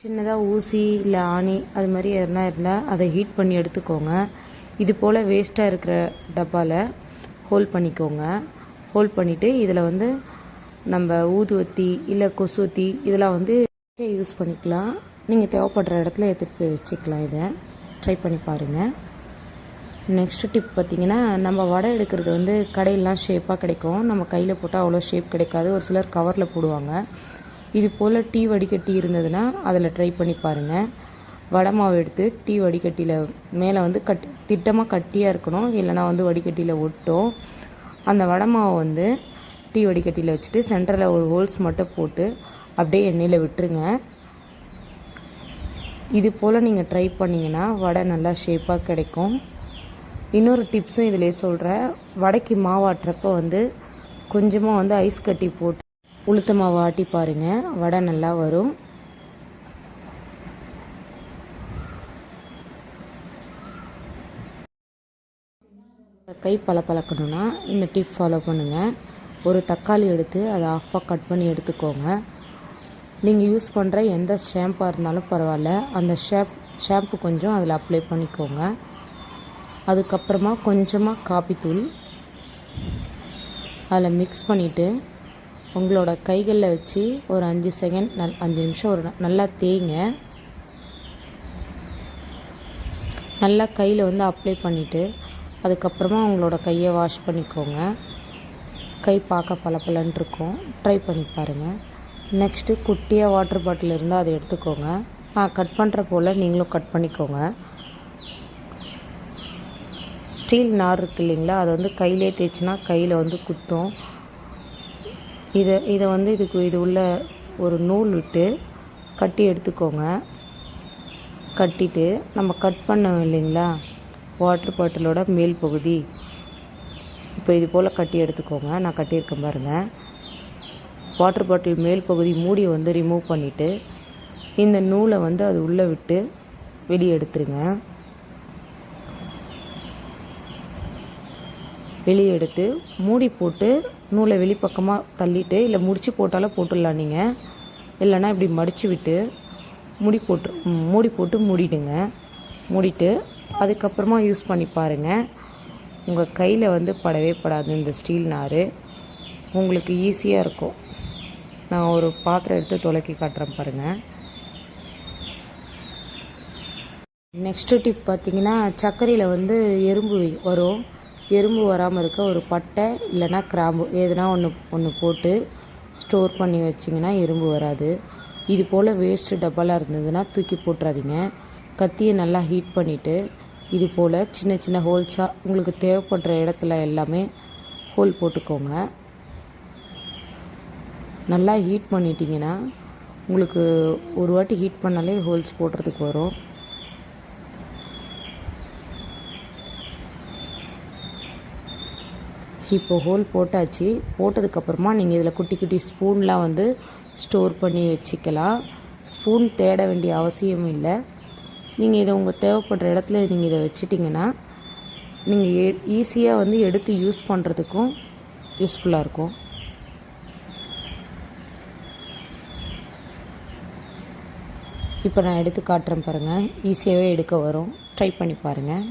சின்னதாக ஊசி இல்லை ஆணி அது மாதிரி எதுனா இருந்தால் அதை ஹீட் பண்ணி எடுத்துக்கோங்க. இது போல் வேஸ்ட்டாக இருக்கிற டப்பாவில் ஹோல் பண்ணிக்கோங்க. ஹோல் பண்ணிவிட்டு இதில் வந்து நம்ம ஊதுவத்தி இல்லை கொசுவத்தி இதெல்லாம் வந்து யூஸ் பண்ணிக்கலாம். நீங்கள் தேவைப்படுற இடத்துல எடுத்துகிட்டு போய் வச்சுக்கலாம் இதை. ட்ரை பண்ணி பாருங்கள் நெக்ஸ்ட்டு டிப் பார்த்தீங்கன்னா நம்ம வடை எடுக்கிறது வந்து கடையிலாம் ஷேப்பாக கிடைக்கும். நம்ம கையில் போட்டால் அவ்வளோ ஷேப் கிடைக்காது. ஒரு சிலர் கவரில் போடுவாங்க. இது போல் டீ வடிகட்டி இருந்ததுன்னா அதில் ட்ரை பண்ணி பாருங்கள் வடை மாவு எடுத்து டீ வடிகட்டியில் மேலே வந்து கட் திட்டமாக கட்டியாக இருக்கணும். இல்லைனா வந்து வடிகட்டியில் ஒட்டும். அந்த வடை மாவை வந்து டீ வடிகட்டியில் வச்சுட்டு சென்டரில் ஒரு ஹோல்ஸ் மட்டும் போட்டு அப்படியே எண்ணெயில் விட்டுருங்க. இது போல் நீங்கள் ட்ரை பண்ணிங்கன்னா வடை நல்லா ஷேப்பாக கிடைக்கும். இன்னொரு டிப்ஸும் இதிலே சொல்கிறேன் வடைக்கு மாவாட்டுறப்ப வந்து கொஞ்சமாக வந்து ஐஸ் கட்டி போட்டு உளுத்த மாவு ஆட்டி பாருங்கள் வடை நல்லா வரும். கை பளபளக்கணும்னா இந்த டிப் ஃபாலோ பண்ணுங்கள் ஒரு தக்காளி எடுத்து அதை ஆஃபாக கட் பண்ணி எடுத்துக்கோங்க. நீங்கள் யூஸ் பண்ணுற எந்த ஷாம்பாக இருந்தாலும் பரவாயில்ல. அந்த ஷாப் ஷாம்பு கொஞ்சம் அதில் அப்ளை பண்ணிக்கோங்க. அதுக்கப்புறமா கொஞ்சமாக காப்பித்தூள் அதில் மிக்ஸ் பண்ணிவிட்டு உங்களோட கைகளில் வச்சு ஒரு அஞ்சு செகண்ட் நல் அஞ்சு நிமிஷம் ஒரு ந- நல்லா தேய்ங்க. நல்லா கையில் வந்து அப்ளை பண்ணிவிட்டு அதுக்கப்புறமா உங்களோட கையை வாஷ் பண்ணிக்கோங்க. கை பார்க்க பளபளன்னு இருக்கும். ட்ரை பண்ணி பாருங்கள் நெக்ஸ்ட்டு குட்டியாக வாட்டர் பாட்டில் இருந்தால் அதை எடுத்துக்கோங்க. நான் கட் பண்ணுற போல் நீங்களும் கட் பண்ணிக்கோங்க. ஸ்டீல் நார் இருக்கு இல்லைங்களா? அதை வந்து கையிலே தேய்ச்சினா கையில் வந்து குத்தும். இதை இதை வந்து இதுக்கு இது உள்ள ஒரு நூல் விட்டு கட்டி எடுத்துக்கோங்க. கட்டிட்டு நம்ம கட் பண்ணோம் இல்லைங்களா? வாட்டர் பாட்டிலோட மேல் பகுதி. இப்போ இது போல் கட்டி எடுத்துக்கோங்க. நான் கட்டியிருக்கேன் பாருங்கள் வாட்டர் பாட்டில் மேல் பகுதி மூடி வந்து ரிமூவ் பண்ணிவிட்டு இந்த நூலை வந்து அது உள்ளே விட்டு வெளியே எடுத்துருங்க. வெளியே எடுத்து மூடி போட்டு நூலை வெளிப்பக்கமாக தள்ளிட்டு இல்லை முடிச்சு போட்டாலும் போட்டுடலாம் நீங்கள் இல்லைன்னா இப்படி மடித்து விட்டு முடி போட்டு மூடி போட்டு மூடிடுங்க. மூடிட்டு அதுக்கப்புறமா யூஸ் பண்ணி பாருங்கள் உங்கள் கையில் வந்து படவே படாது இந்த ஸ்டீல் நார். உங்களுக்கு ஈஸியாக இருக்கும். நான் ஒரு பாத்திரம் எடுத்து துலக்கி காட்டுறேன் பாருங்கள் நெக்ஸ்ட்டு டிப் பார்த்தீங்கன்னா சர்க்கரையில் வந்து எறும்பு வரும். எறும்பு வராமல் இருக்க ஒரு பட்டை இல்லைன்னா கிராம்பு எதுனா ஒன்று ஒன்று போட்டு ஸ்டோர் பண்ணி வச்சிங்கன்னா எறும்பு வராது. இது போல் வேஸ்ட்டு டப்பாலாம் இருந்ததுன்னா தூக்கி போட்டுறாதீங்க. கத்தியை நல்லா ஹீட் பண்ணிவிட்டு இது போல் சின்ன சின்ன ஹோல்ஸாக உங்களுக்கு தேவைப்படுற இடத்துல எல்லாமே ஹோல் போட்டுக்கோங்க. நல்லா ஹீட் பண்ணிட்டீங்கன்னா உங்களுக்கு ஒரு வாட்டி ஹீட் பண்ணாலே ஹோல்ஸ் போடுறதுக்கு வரும். இப்போ ஹோல் போட்டாச்சு. போட்டதுக்கப்புறமா நீங்கள் இதில் குட்டி குட்டி ஸ்பூன்லாம் வந்து ஸ்டோர் பண்ணி வச்சுக்கலாம். ஸ்பூன் தேட வேண்டிய அவசியம் இல்லை. நீங்கள் இதை உங்கள் தேவைப்படுற இடத்துல நீங்கள் இதை வச்சிட்டிங்கன்னா நீங்கள் ஈஸியாக வந்து எடுத்து யூஸ் பண்ணுறதுக்கும் யூஸ்ஃபுல்லாக இருக்கும். இப்போ நான் எடுத்து காட்டுறேன் பாருங்கள் ஈஸியாகவே எடுக்க வரும். ட்ரை பண்ணி பாருங்கள்